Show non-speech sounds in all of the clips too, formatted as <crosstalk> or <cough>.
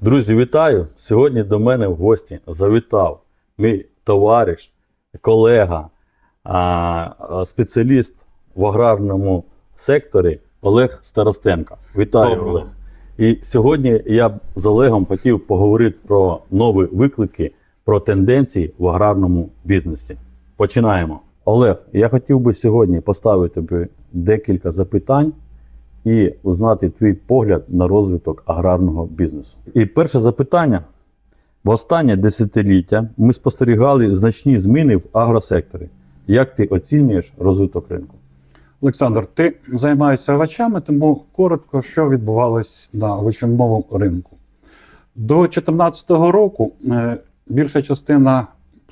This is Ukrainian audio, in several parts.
Друзі, вітаю! Сьогодні до мене в гості завітав мій товариш, колега, спеціаліст в аграрному секторі Олег Старостенко. Вітаю, Доброго. Олег. І сьогодні я б з Олегом хотів поговорити про нові виклики, про тенденції в аграрному бізнесі. Починаємо. Олег, я хотів би сьогодні поставити декілька запитань і узнати твій погляд на розвиток аграрного бізнесу. І перше запитання. В останнє десятиліття ми спостерігали значні зміни в агросекторі. Як ти оцінюєш розвиток ринку? Олександр, ти займаєшся овочами, тому коротко, що відбувалось на овочевому ринку. До 2014 року е, більша частина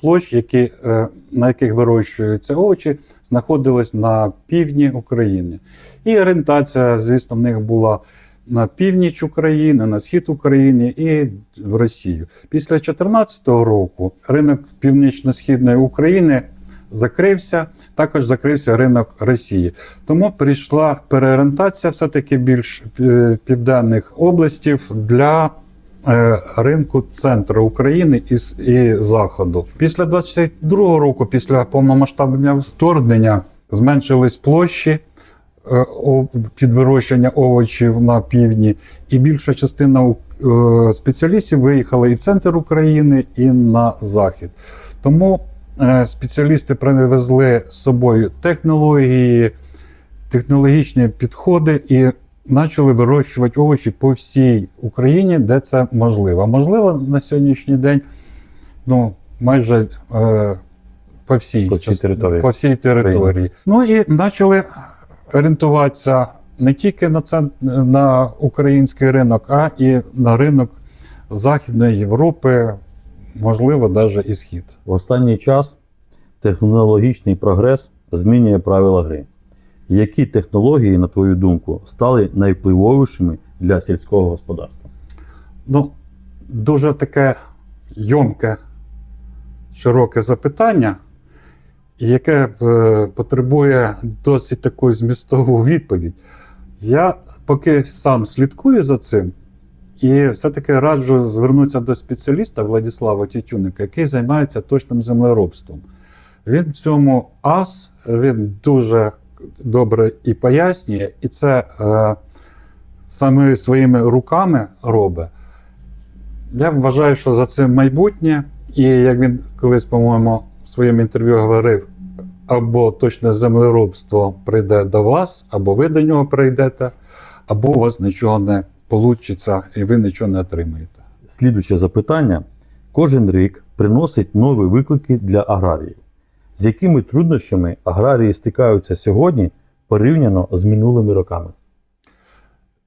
площ, які, е, на яких вирощуються овочі, знаходилась на півдні України. І орієнтація, звісно, в них була на північ України, на схід України і в Росію. Після 2014 року ринок північно-східної України закрився, також закрився ринок Росії. Тому прийшла переорієнтація все-таки більш е, південних областів для ринку центру України і, і Заходу. Після 22 року, після повномасштабного вторгнення, зменшились площі е, під вирощення овочів на півдні, і більша частина е, спеціалістів виїхала і в центр України, і на захід. Тому е, спеціалісти привезли з собою технології, технологічні підходи і почали вирощувати овочі по всій Україні, де це можливо. А можливо, на сьогоднішній день ну, майже е, по всій, По всій території По всій території. Ну і почали орієнтуватися не тільки на, це, на український ринок, а і на ринок Західної Європи, можливо, навіть і схід. В останній час технологічний прогрес змінює правила гри. Які технології, на твою думку, стали найвпливовішими для сільського господарства? Ну, дуже таке йомке, широке запитання, яке е, потребує досить таку змістову відповідь. Я поки сам слідкую за цим, і все-таки раджу звернутися до спеціаліста Владислава Тютюника, який займається точним землеробством. Він в цьому ас, він дуже добре і пояснює, і це е, саме своїми руками робить. Я вважаю, що за цим майбутнє, і як він колись, по-моєму, в своєму інтерв'ю говорив, або точне землеробство прийде до вас, або ви до нього прийдете, або у вас нічого не вийде, і ви нічого не отримаєте. Слідуюче запитання: кожен рік приносить нові виклики для аграріїв. З якими труднощами аграрії стикаються сьогодні порівняно з минулими роками?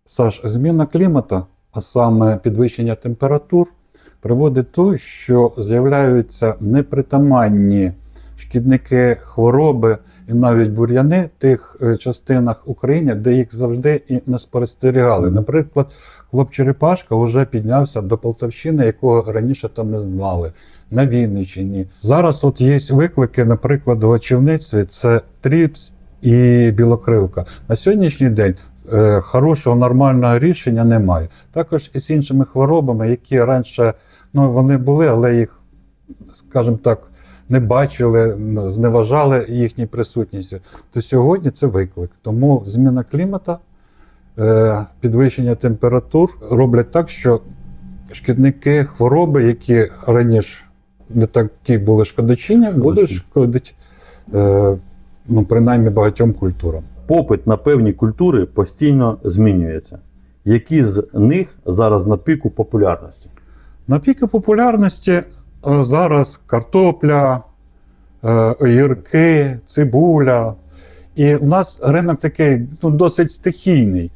Саш, зміна клімату, а саме підвищення температур, приводить до того, що з'являються непритаманні шкідники, хвороби і навіть бур'яни в тих е, частинах України, де їх завжди і не спостерігали. Наприклад, хлопчерепашка вже піднявся до Полтавщини, якого раніше там не знали. На Вінниччині. Зараз от є виклики, наприклад, в очівництві це тріпс і білокрилка. На сьогоднішній день е, хорошого нормального рішення немає. Також і з іншими хворобами, які раніше ну, вони були, але їх, скажімо так, не бачили, зневажали їхній присутністю. То сьогодні це виклик. Тому зміна клімату, е, підвищення температур роблять так, що шкідники, хвороби, які раніше не такі були шкодочиння, будуть шкодити е, ну, принаймні багатьом культурам. Попит на певні культури постійно змінюється. Які з них зараз на піку популярності? На піки популярності е, зараз картопля, е, огірки, цибуля. І у нас ринок такий ну, досить стихійний.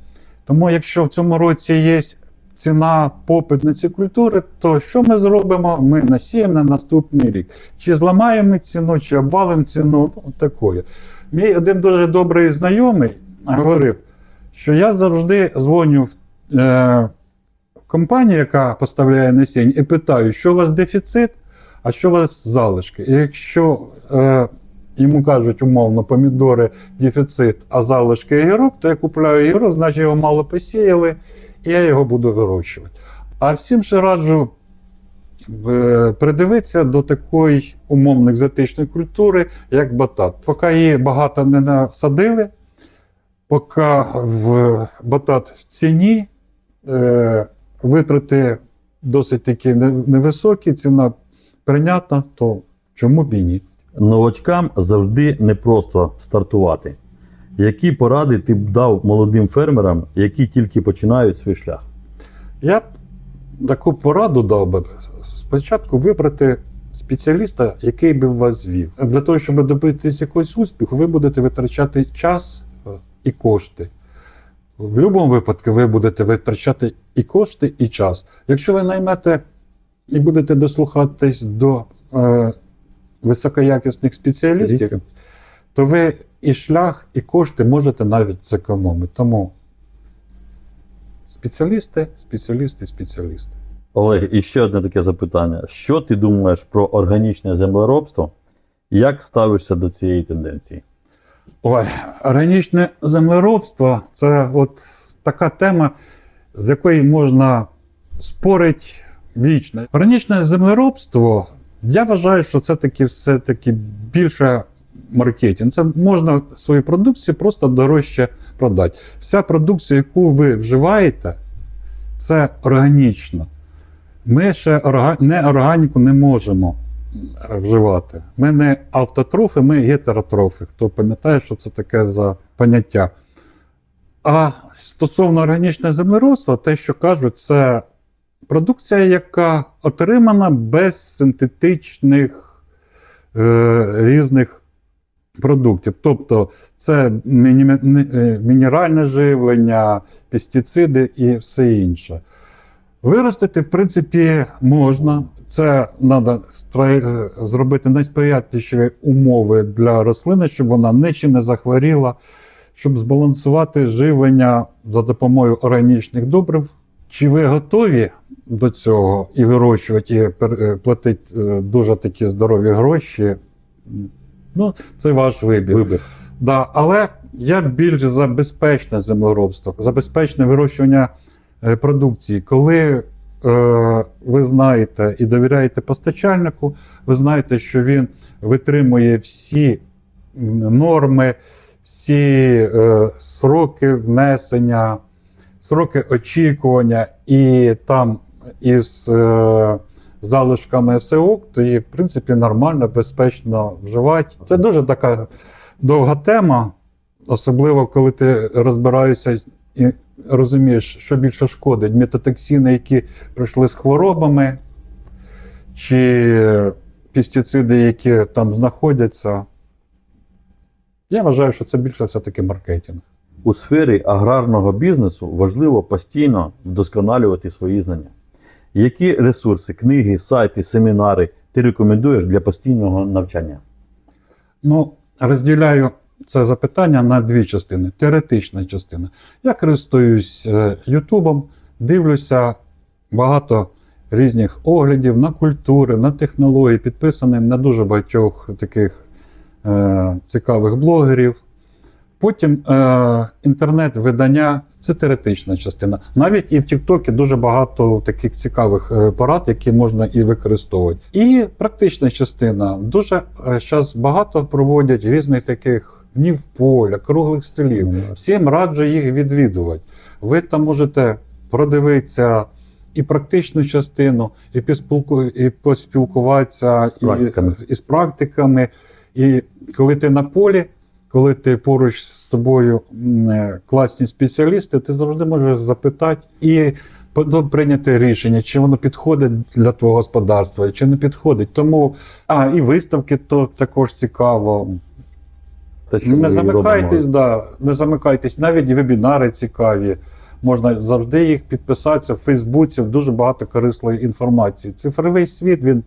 Тому якщо в цьому році є ціна, попит на ці культури, то що ми зробимо? Ми насіємо на наступний рік. Чи зламаємо ціну, чи обвалимо ціну, ну, такое. Мій один дуже добрий знайомий говорив, що я завжди дзвоню в е, компанію, яка поставляє насіння, і питаю, що у вас дефіцит, а що у вас залишки. І якщо е, йому кажуть умовно помідори дефіцит, а залишки огірок, то я купляю огірок, значить його мало посіяли, я його буду вирощувати. А всім ще раджу е, придивитися до такої умовно екзотичної культури, як батат. Поки її багато не насадили, поки в батат в ціні, е, витрати досить таки невисокі, ціна прийнятна, то чому б і ні? Новачкам завжди непросто стартувати. Які поради ти б дав молодим фермерам, які тільки починають свій шлях? Я б таку пораду дав би спочатку вибрати спеціаліста, який би вас звів. Для того, щоб добитися якогось успіху, ви будете витрачати час е, і кошти. В будь-якому випадку ви будете витрачати і кошти, і час. Якщо ви наймете і будете дослухатись до е, високоякісних Спеціалістів. то ви і шлях, і кошти можете навіть зекономити. Тому спеціалісти, спеціалісти, спеціалісти. Олег, і ще одне таке запитання: що ти думаєш про органічне землеробство? Як ставишся до цієї тенденції? Ой, органічне землеробство це от така тема, з якої можна спорити вічно. Органічне землеробство, я вважаю, що це таки все-таки більше маркетинг. Це можна свою продукцію просто дорожче продати. Вся продукція, яку ви вживаєте, це органічна. Ми ще не органіку не можемо е, вживати. Ми не автотрофи, ми гетеротрофи. Хто пам'ятає, що це таке за поняття. А стосовно органічного землеробства, те, що кажуть, це продукція, яка отримана без синтетичних е, різних продуктів. Тобто це е, мінеральне живлення, пестициди і все інше. Виростити, в принципі, можна. Це треба зробити найсприятливіші умови для рослини, щоб вона нічим не захворіла, щоб збалансувати живлення за допомогою органічних добрив. Чи ви готові до цього і вирощувати, і е, платити е, дуже такі здорові гроші? Ну, це ваш вибір. Вибір. Да, але я більш за безпечне землеробство, за безпечне вирощування е, продукції. Коли е, ви знаєте і довіряєте постачальнику, ви знаєте, що він витримує всі норми, всі е, сроки внесення, сроки очікування, і там із е, залишками ок, то її, в принципі, нормально, безпечно вживати. Це дуже така довга тема, особливо коли ти розбираєшся і розумієш, що більше шкодить: метатоксини, які прийшли з хворобами, чи пестициди, які там знаходяться. Я вважаю, що це більше все-таки маркетинг. У сфері аграрного бізнесу важливо постійно вдосконалювати свої знання. Які ресурси, книги, сайти, семінари ти рекомендуєш для постійного навчання? Ну, розділяю це запитання на дві частини. Теоретична частина. Я користуюсь е, Ютубом, дивлюся багато різних оглядів на культури, на технології, підписаний на дуже багатьох таких е, цікавих блогерів. Потім е, інтернет-видання це теоретична частина. Навіть і в Тіктокі дуже багато таких цікавих е, порад, які можна і використовувати. І практична частина. Дуже зараз багато проводять різних таких днів поля, круглих столів. Всім раджу їх відвідувати. Ви там можете продивитися і практичну частину, і, поспілку, і поспілкуватися З практиками. І, і з практиками. І коли ти на полі, коли ти поруч з тобою е, класні спеціалісти, ти завжди можеш запитати і прийняти рішення, чи воно підходить для твого господарства, чи не підходить. Тому, а, і виставки то також цікаво. Те, що Не замикайтесь, да, не замикайтесь, навіть вебінари цікаві. Можна завжди їх підписатися в Фейсбуці, дуже багато корисної інформації. Цифровий світ він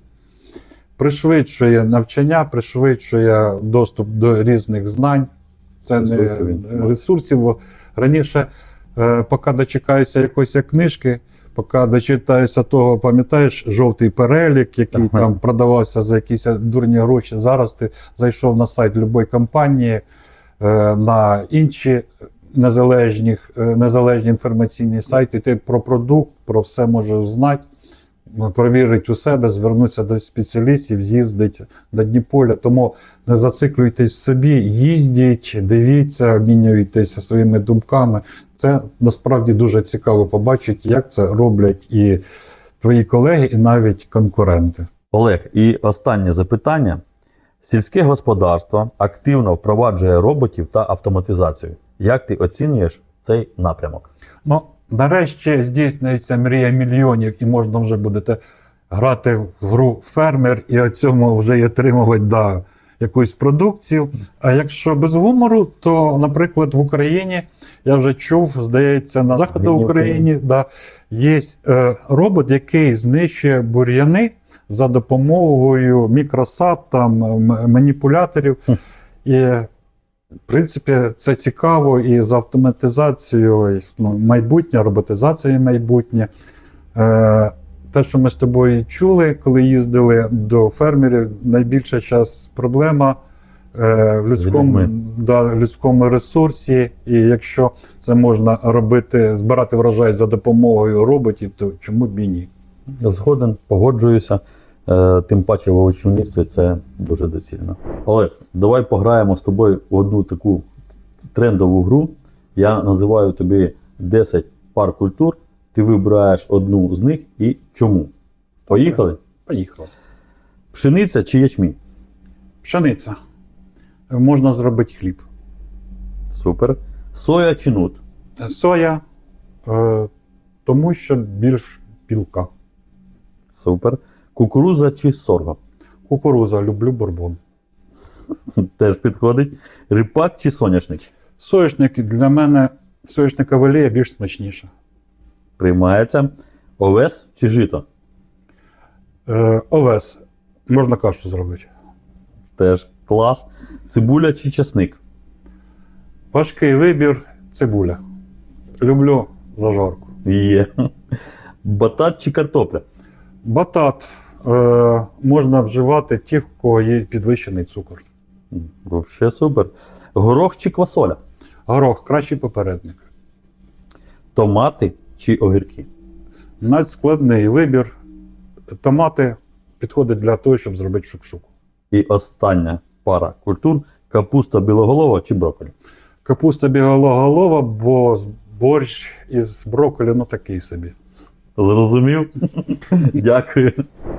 пришвидшує навчання, пришвидшує доступ до різних знань. Це не Ресурсів, інформації. ресурсів. Раніше, е, поки дочекаюся якоїсь книжки, поки дочитаюся того, пам'ятаєш, жовтий перелік, який Ага. там продавався за якісь дурні гроші. Зараз ти зайшов на сайт будь-якої компанії, е, на інші незалежні, незалежні інформаційні сайти. Ти про продукт, про все можеш знати, перевірити у себе, звернутися до спеціалістів, з'їздити до Дніполя. Тому не зациклюйтесь в собі, їздіть, дивіться, обмінюйтеся своїми думками. Це насправді дуже цікаво побачити, як це роблять і твої колеги, і навіть конкуренти. Олег, і останнє запитання. Сільське господарство активно впроваджує роботів та автоматизацію. Як ти оцінюєш цей напрямок? Ну, нарешті здійснюється мрія мільйонів, і можна вже будете грати в гру фермер і от цьому вже й отримувати да, якусь продукцію. А якщо без гумору, то, наприклад, в Україні я вже чув, здається, на заході України да, є е, робот, який знищує бур'яни за допомогою мікросап, там, маніпуляторів. І в принципі, це цікаво і з автоматизацією, ну, майбутнє, роботизацією майбутнє. Е, те, що ми з тобою чули, коли їздили до фермерів, найбільша час проблема е, в людському, да, в людському ресурсі. І якщо це можна робити, збирати врожай за допомогою роботів, то чому б і ні? Згоден, погоджуюся. Е, Тим паче в овочівництві це дуже доцільно. Олег, давай пограємо з тобою в одну таку трендову гру. Я називаю тобі 10 пар культур. Ти вибираєш одну з них і чому. Поїхали? Поїхали. Пшениця чи ячмінь? Пшениця. Можна зробити хліб. Супер. Соя чи нут? Соя, е, тому що більш білка. Супер. Кукуруза чи сорго? Кукуруза, люблю бурбон. <laughs> Теж підходить. Ріпак чи соняшник? Соняшник для мене соняшникова олія більш смачніша. Приймається. Овес чи жито? Е, овес. Можна кашу зробити. Теж клас. Цибуля чи часник? Важкий вибір цибуля. Люблю зажарку. Є. <laughs> Батат чи картопля? Батат е, можна вживати ті, в кого є підвищений цукор. Вообще супер. Горох чи квасоля? Горох кращий попередник. Томати чи огірки? Надскладний вибір. Томати підходять для того, щоб зробити шукшуку. І остання пара культур капуста білоголова чи брокколі. Капуста біголова, бо борщ із брокколі, ну такий собі. Зрозумів? <laughs> дякую.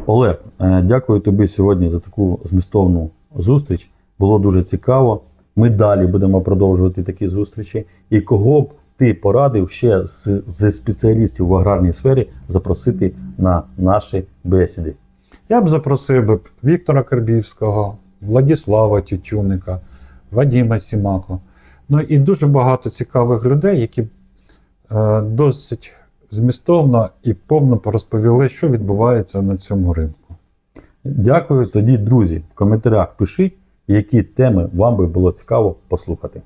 Олег, е, дякую тобі сьогодні за таку змістовну зустріч. Було дуже цікаво. Ми далі будемо продовжувати такі зустрічі. І кого б ти порадив ще з, з спеціалістів в аграрній сфері запросити на наші бесіди? Я б запросив би Віктора Карбівського, Владіслава Тютюника, Вадима Сімако. Ну і дуже багато цікавих людей, які е, досить змістовно і повно порозповіли, що відбувається на цьому ринку. Дякую. Тоді, друзі, в коментарях пишіть, які теми вам би було цікаво послухати.